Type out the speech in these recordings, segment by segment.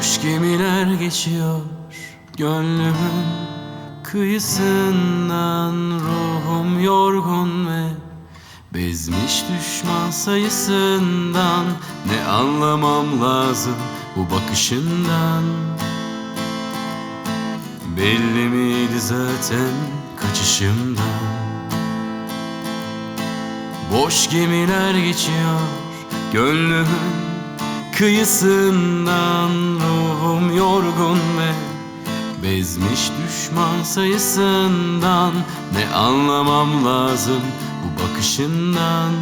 Boş gemiler geçiyor gönlümün kıyısından. Ruhum yorgun ve bezmiş düşman sayısından. Ne anlamam lazım bu bakışından? Belli miydi zaten kaçışımdan? Boş gemiler geçiyor gönlümün kıyısından Ruhum yorgun ve bezmiş düşman sayısından Ne anlamam lazım bu bakışından?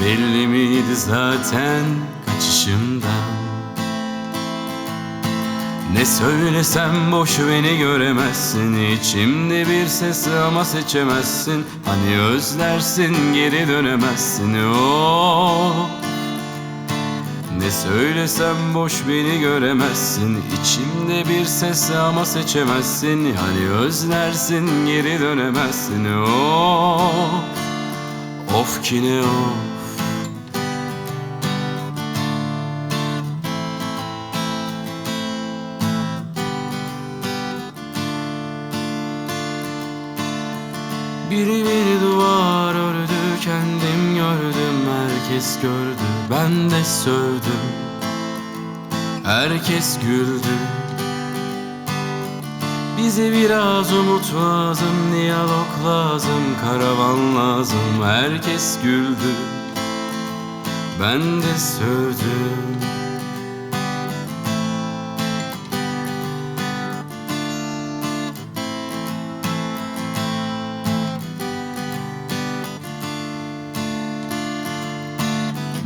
Belli miydi zaten kaçışımdan? Ne söylesem boş beni göremezsin İçimde bir ses ama seçemezsin. Hani özlersin geri dönemezsin. Oh. Ne söylesem boş beni göremezsin. İçimde bir ses ama seçemezsin. Hani özlersin geri dönemezsin. Oh. Of ki ne of. Biri bir duvar kendim gördüm herkes gördü ben de sövdüm. Herkes güldü. Bize biraz umut lazım, diyalog lazım, karavan lazım Herkes güldü. Ben de sövdüm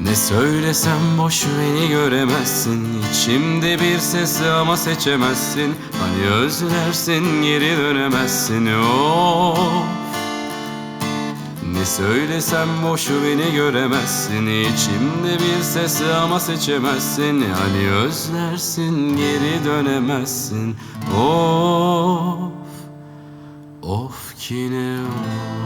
Ne söylesem boş beni göremezsin. İçimde bir sesi ama seçemezsin. Hani özlersin geri dönemezsin. Oh. Ne söylesem boş beni göremezsin. İçimde bir sesi ama seçemezsin. Hani özlersin geri dönemezsin. Of. Of ki ne of